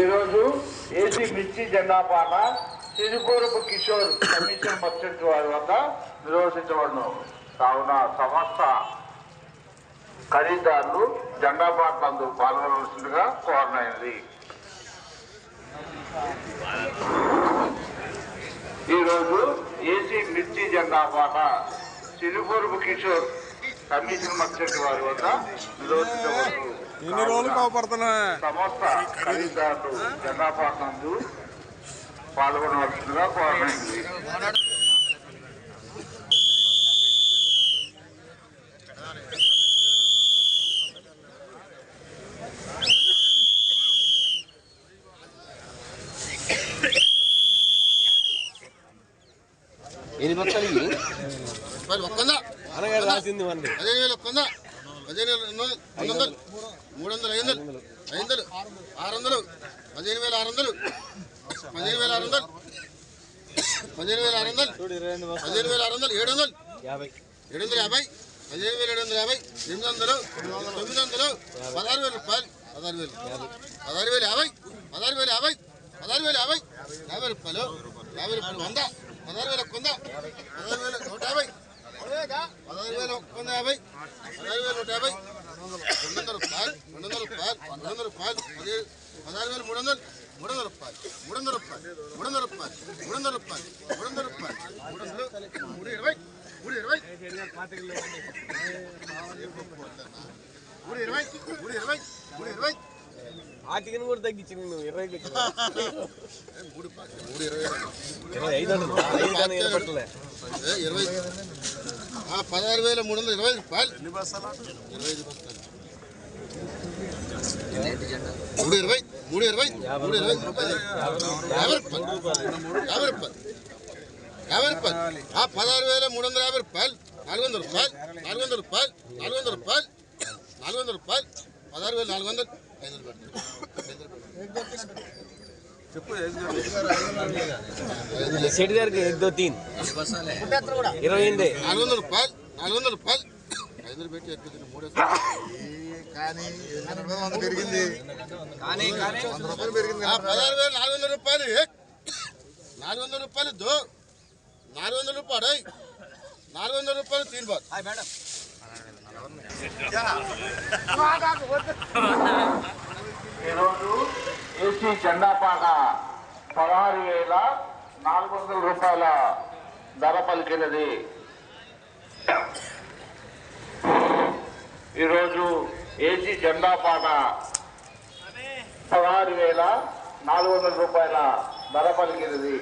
ఈరోజు ఏసీ మిర్చి జెండా పాట? సిరిపూరపు కిషోర్ కమిషన్ మర్చెంట్ వారి వద్ద నిర్వహించబడను. కావున సమస్త ఖరీదారులు జెండా పాటలందు పాల్గొనవలసిందిగా కోరనైనది ఈరోజు ఏసీ మిర్చి జెండా పాట సిరిపూరపు కిషోర్ కమిషన్ మర్చెంట్ వారి వద్ద నిర్వహించబడును. ఎన్ని రోజులు కోపడుతున్నా పాల్గొనవలసిందిగా కోరమైంది. ఎన్ని బొక్కలు ఒక్కందా? అనగా రాసింది వండి పదిహేను వేలు ఒక్కందా? పదిహేను వేలు రెండు వందలు మూడు వందలు ఐదు వందలు ఐదు వందలు ఆరు వందలు పదిహేను వేల ఆరు వందలు పదిహేను వేల ఆరు వందలు పదిహేను వేల ఆరు వందలు పదిహేను వేల ఆరు వందలు ఏడు వందలు యాభై ఏడు వందల యాభై పదిహేను వేల ఏడు వందల యాభై ఎనిమిది వందలు తొమ్మిది వందలు పదహారు వేల రూపాయలు పదహారు వేలు పదహారు వేల యాభై పదహారు వేల యాభై పదహారు వేల యాభై యాభై రూపాయలు యాభై రూపాయలు వంద పదహారు వేల వంద పదహారు వేల నూట యాభై పదహారు వేల ఒక్క వంద యాభై పదహారు వేల నూట యాభై రెండు వందల రూపాయలు రెండు వందల రూపాయలు రెండు వందల రూపాయలు పదిహేడు పదహారు వేల మూడు వందలు మూడు వందల రూపాయలు మూడు వందల రూపాయలు మూడు వందల రూపాయలు మూడు వందల రూపాయలు మూడు వందల రూపాయలు మూడు వందలు మూడు ఇరవై మూడు ఇరవై మూడు ఇరవై మూడు ఇరవై మూడు ఇరవై ఆటికని కూడా తగ్గించింది నువ్వు ఇరవై మూడు పది, మూడు ఇరవై ఇరవై ఐదు అంటున్నా ఐదు కానీ నిలబట్టలే ఏ, ఇరవై ఆ, పదహారు వేల మూడు వందల ఇరవై రూపాయలు ఇరవై ఐదు బస్తాలు. మూడు ఇరవై మూడు ఇరవై మూడు ఇరవై యాభై రూపాయలు యాభై రూపాయలు యాభై రూపాయలు ఆ పదహారు వేల మూడు వందల యాభై రూపాయలు నాలుగు వందల రూపాయలు నాలుగు వందల రూపాయలు నాలుగు వందల రూపాయలు నాలుగు వందల రూపాయలు పదహారు వేల నాలుగు వందలు ఐదు వందలు సెట్ గారికి ఎగ్దో తీన్. ఇరవై ఎనిమిది. నాలుగు వందల రూపాయలు నాలుగు వందల రూపాయలు. ఐదు మూడు పదహారు వేలు నాలుగు వందల రూపాయలు? నాలుగు వందల రూపాయలు దో నాలుగు వందల రూపాయలు. నాలుగు వందల రూపాయలు తీన్ బాత్. ఈరోజు ఏసీ చెండాపాట పదహారు వేల నాలుగు వందల రూపాయల ధర పలికినది. ఈరోజు ఏసీ జెండాపాట పదహారు వేల నాలుగు వందల రూపాయల ధర పలికినది.